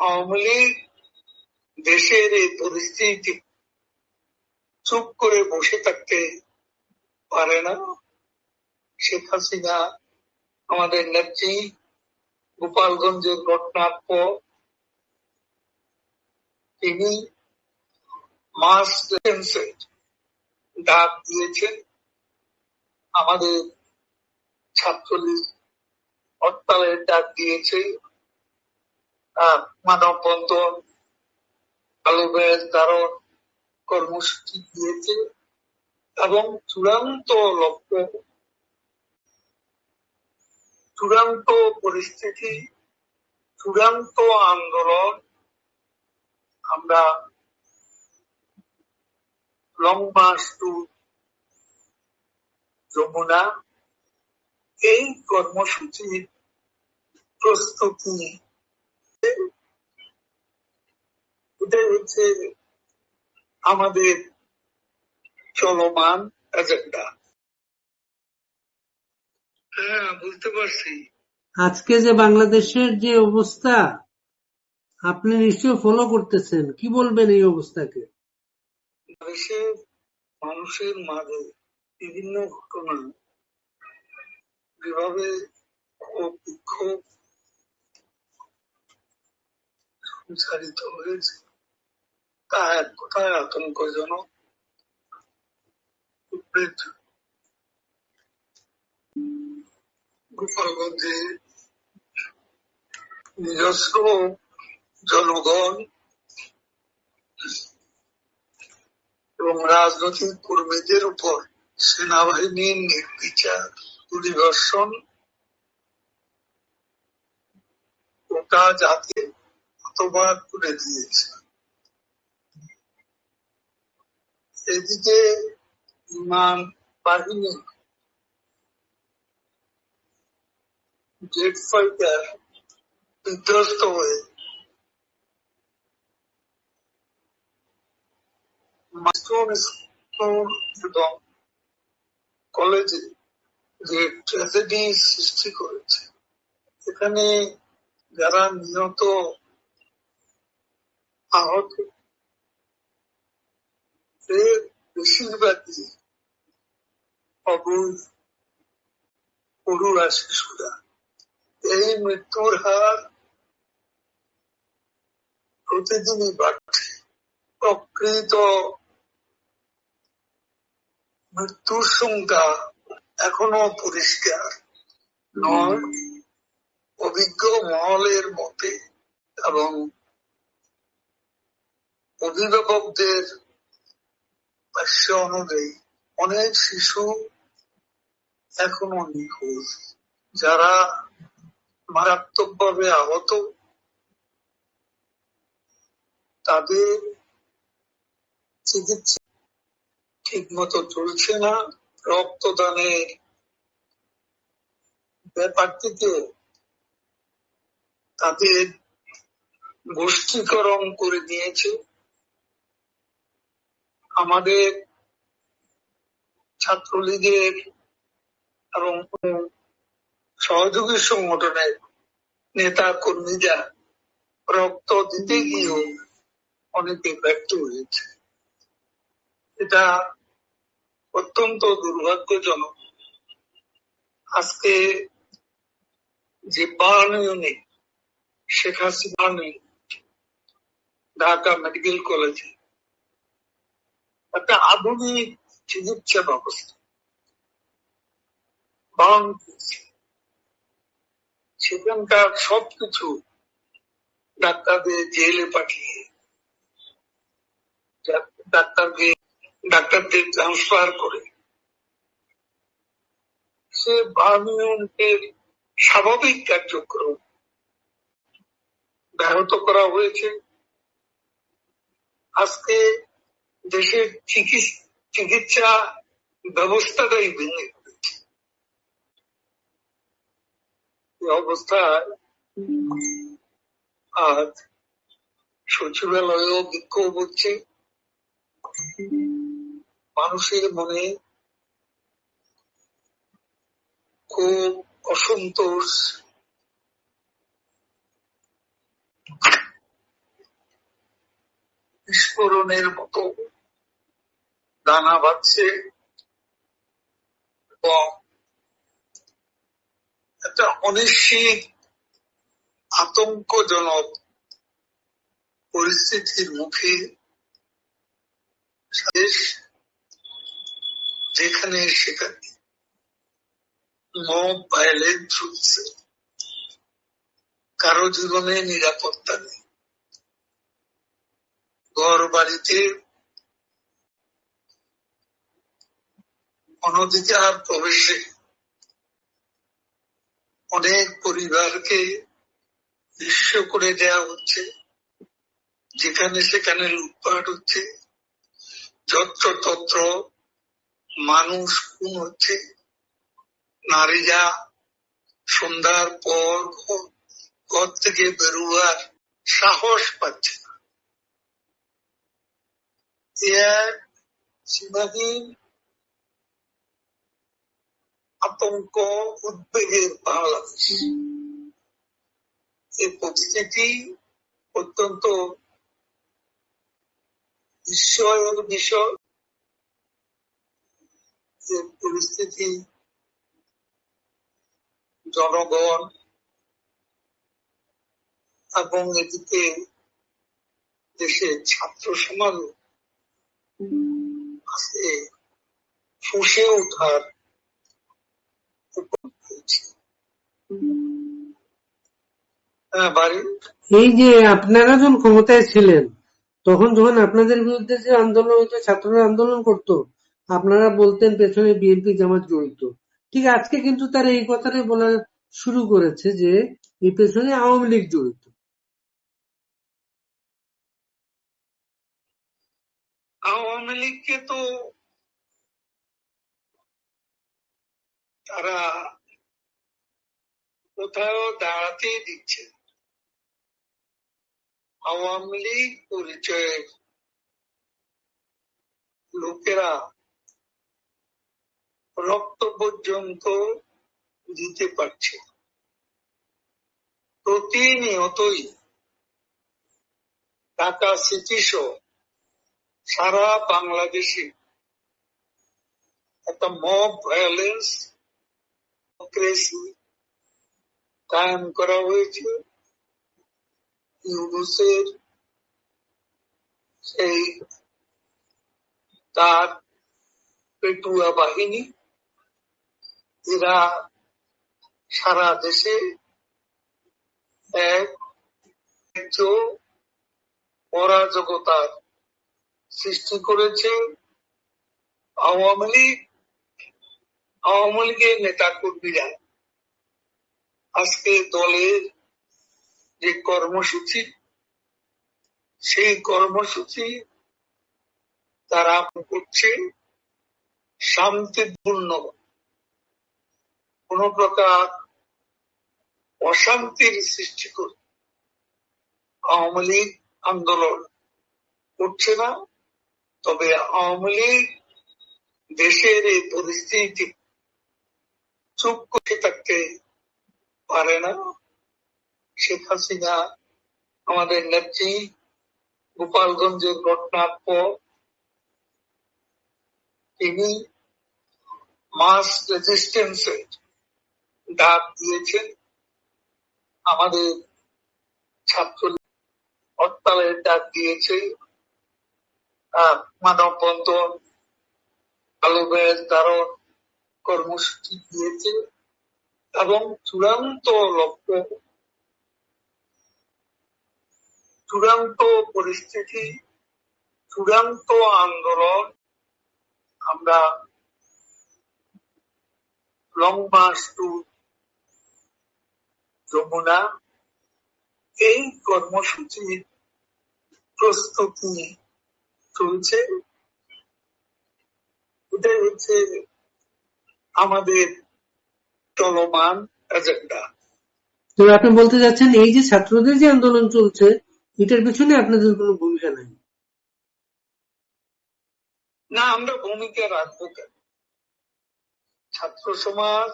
আওয়ামী লীগ দেশের এই পরিস্থিতি চুপ করে বসে থাকতে পারে না। শেখ হাসিনা, আমাদের নেত্রী গোপালগঞ্জের ঘটনার পর তিনি ডাক দিয়েছেন। আমাদের ছাত্রলীগ হরতালের ডাক দিয়েছে। মানববন্ধন আলু ব্যাগ ধারণ কর্মসূচি দিয়েছে এবং চূড়ান্ত লক্ষ্য, চূড়ান্ত পরিস্থিতি, চূড়ান্ত আন্দোলন, আমরা লং মার্চ টু যমুনা, এই কর্মসূচির প্রস্তুতি এটাই হচ্ছে আমাদের চলমান এজেন্ডা হ্যাঁ বুঝতে পারছি। আজকে যে বাংলাদেশের যে অবস্থা আপনি নিশ্চয় ফলো করতেছেন। কি বলবেন এই অবস্থাকে? দেশের মানুষের মাঝে বিভিন্ন ঘটনা যেভাবে ক্ষোভ বিক্ষোভ সঞ্চারিত হয়েছে। কথায় আতঙ্কজনক উদ্বেগ গোপালগঞ্জে নিজস্ব জনগণ এবং রাজনৈতিক কর্মীদের উপর সেনাবাহিনীর নির্বিচার পরিদর্শন গোটা জাতি হতবাক করে দিয়েছে এদিকে বিমান বাহিনী জেট ফাইটার বিধ্বস্ত হয়ে স্কুল এবং কলেজে যে ট্র্যাজেডি সৃষ্টি করেছে, এখানে যারা নিহত, আহত প্রতিদিনই বাড়ছে প্রকৃত মৃত্যুর সংখ্যা এখনও পরিষ্কার নয় অভিজ্ঞ মহলের মতে এবং অভিভাবকদের ভাষ্য অনুযায়ী অনেক শিশু এখনও নিখোঁজ, যারা মারাত্মকভাবে আহত। তাদের চিকিৎসা ঠিক মতো চলছে না। রক্তদানের ব্যাপারটিতে তাদের গোষ্ঠীকরণ করে দিয়েছে। আমাদের ছাত্রলীগের এবং সহযোগী সংগঠনের নেতা কর্মীরা রক্ত দিতে গিয়েও অনেকে ব্যর্থ হয়েছে। এটা অত্যন্ত দুর্ভাগ্যজনক। আজকে যে বার্ন শেখ হাসিনা ঢাকা মেডিকেল কলেজে একটা আধুনিক চিকিৎসা ব্যবস্থা। বার্ন সেখানকার সবকিছু ডাক্তারদের জেলে পাঠিয়ে, ডাক্তারকে, ডাক্তারদের ট্রান্সফার করে। সে বার্মিয়নের স্বাভাবিক কার্যক্রম ব্যাহত করা হয়েছে। আজকে দেশের চিকিৎসা ব্যবস্থাটাই ভেঙে অবস্থায় আজ সচিবালয়েও বিক্ষোভ হচ্ছে। মানুষের মনে খুব অসন্তোষ। বিস্ফোরণের মতো দানা বাঁধছে এবং একটা অনিশ্চিত, আতঙ্কজনক পরিস্থিতির মুখে দেশ যেখানে সেখানে মব ভায়োলেন্স চলছে কারও জীবনে নিরাপত্তা নেই। ঘর বাড়িতে অনধিকার প্রবেশে অনেক পরিবারকে নিঃস্ব করে দেওয়া হচ্ছে, যেখানে সেখানে লুটপাট হচ্ছে যত্র তত্র মানুষ খুন হচ্ছে, নারীরা সন্ধ্যার পর ঘর- থেকে বেরোয়ার সাহস পাচ্ছে না। সীমাহীন আতঙ্ক, উদ্বেগের বাংলাদেশ। এই পরিস্থিতি অত্যন্ত বিস্ময়ের বিষয় পরিস্থিতি জনগণ এবং এদিকে দেশের ছাত্র সমাজ আজকে ফুসে ওঠার উপর হয়েছে হ্যাঁ বাড়ি এই যে আপনারা যখন ক্ষমতায় ছিলেন তখন যখন আপনাদের বিরুদ্ধে যে আন্দোলন হতো ছাত্ররা আন্দোলন করতো আপনারা বলতেন পেছনে বিএনপি জামাত জড়িত। ঠিক আজকে কিন্তু তারা এই কথাটাই বলা শুরু করেছে যে এই পেছনে আওয়ামী লীগ জড়িত। আওয়ামী লীগকে তো তারা কোথাও দাঁড়াতেই দিচ্ছে আওয়ামী লীগ পরিচয়ের লোকেরা রক্ত পর্যন্ত দিতে পারছে প্রতিনিয়তই ঢাকা সিটি সহ সারা বাংলাদেশে একটা মব ভায়োলেন্স কায়েম করা হয়েছে ইউনুসের সেই তার পেটুয়া বাহিনী এরা সারা দেশে এক অরাজকতার সৃষ্টি করেছে আওয়ামী লীগ আওয়ামী লীগের নেতা কর্মীরা আজকে দলের যে কর্মসূচি, সেই কর্মসূচি তারা করছে শান্তিপূর্ণ কোন প্রকার অশান্তির সৃষ্টি করে আওয়ামী লীগ আন্দোলন করছে না। তবে আওয়ামী লীগ দেশের এই পরিস্থিতি চুপ করে থাকতে পারে না। শেখ হাসিনা আমাদের নেত্রী গোপালগঞ্জের ঘটনার পর তিনি মাস রেজিস্ট্যান্সের ডাক দিয়েছেন। আমাদের ছাত্র হরতালের ডাক দিয়েছে। আহ, মানববন্ধন আলো ব্যাজ ধারণ কর্মসূচি দিয়েছে এবং চূড়ান্ত লক্ষ্য, চূড়ান্ত পরিস্থিতি, চূড়ান্ত আন্দোলন আমরা লং মার্চ টু যমুনা, এই কর্মসূচির প্রস্তুতি চলছে। এটাই হচ্ছে আমাদের চলমান এজেন্ডা তো আপনি বলতে যাচ্ছেন এই যে ছাত্রদের যে আন্দোলন চলছে এটার পিছনে আপনাদের কোনো ভূমিকা নাই? না আমরা ভূমিকা রাখব কেন? ছাত্র সমাজ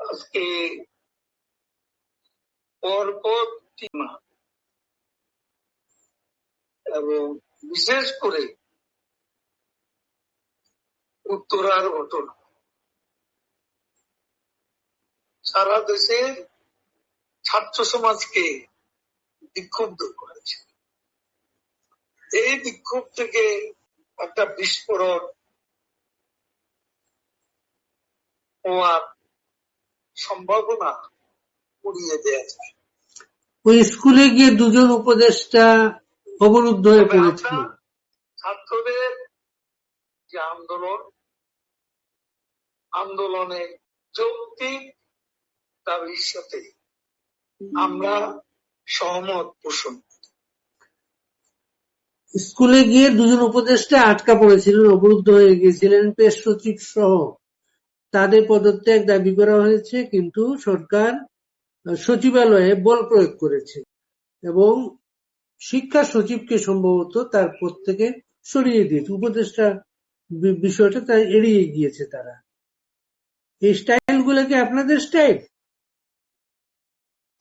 আজকে পরপর এবং বিশেষ করে উত্তরার ঘটনা সারা দেশের ছাত্র সমাজকে বিক্ষুব্ধ করেছে। এই বিক্ষোভ থেকে একটা বিস্ফোরণ হওয়ার সম্ভাবনা উড়িয়ে দেওয়া যায়। ওই স্কুলে গিয়ে দুজন উপদেষ্টা অবরুদ্ধ হয়ে তবে পড়েছিল। ছাত্রদের যে আন্দোলন আন্দোলনের যৌক্তিক দাবির সাথে আমরা সহমত পোষণ স্কুলে গিয়ে দুজন উপদেষ্টা আটকা পড়েছিলেন অবরুদ্ধ হয়ে গিয়েছিলেন পেশ সচিব সহ। তাদের পদত্যাগ দাবি করা হয়েছে কিন্তু সরকার সচিবালয়ে বল প্রয়োগ করেছে এবং শিক্ষা সচিবকে সম্ভবত তার পদ থেকে সরিয়ে দিয়েছে। উপদেষ্টা বিষয়টা তাই এড়িয়ে গিয়েছে তারা। এই স্টাইলগুলো কি আপনাদের স্টাইল?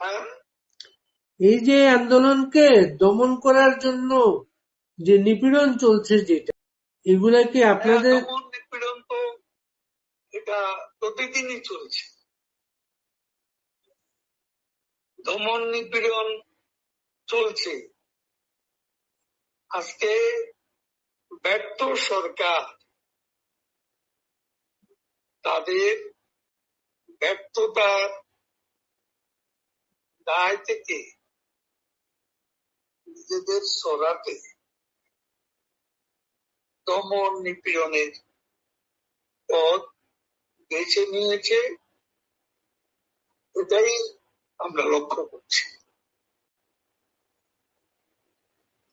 হ্যাঁ। এই যে আন্দোলনকে দমন করার জন্য যে নিপীড়ন চলছে যেটা এগুলা কি আপনাদের হ্যাঁ, নিপীড়ন তো এটা প্রতিদিনই চলছে। দমন নিপীড়ন চলছে। আজকে ব্যর্থ সরকার তাদের ব্যর্থতার দায় থেকে নিজেদের সরাতে দমন নিপীড়নের পথ বেছে নিয়েছে। এটাই আমরা লক্ষ্য করছি।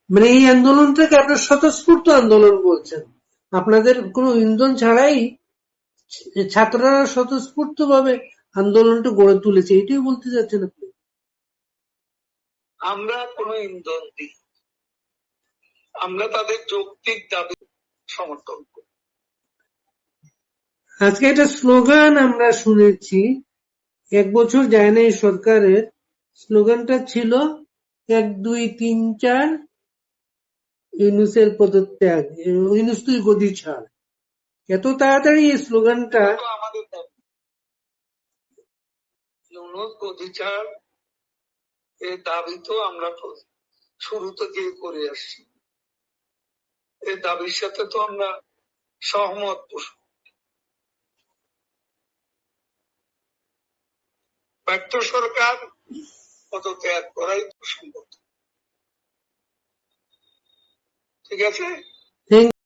মানে এই আন্দোলনটাকে আপনার স্বতঃস্ফূর্ত আন্দোলন বলছেন। আপনাদের কোনো ইন্ধন ছাড়াই ছাত্ররা স্বতঃস্ফূর্ত ভাবে আন্দোলনটা গড়ে তুলেছে এটাই বলতে চাচ্ছেন আপনি? আমরা কোনো ইন্ধন দিই আমরা তাদের যৌক্তিক দাবি সমর্থন করি। আজকে একটা স্লোগান আমরা শুনেছি এক বছর যায় না এই সরকারের। স্লোগানটা ছিল এক দুই তিন চার ইউনুসের পদত্যাগ ইউনুস তুই গদি ছাড়। এত তাড়াতাড়ি স্লোগানটা? অধিকার এর দাবি। তো আমরা শুরু থেকে করে আসছি। এই দাবির সাথে তো আমরা সহমত পোষণ। ব্যর্থ সরকার পদত্যাগ করাই তো সম্ভব। ঠিক আছে?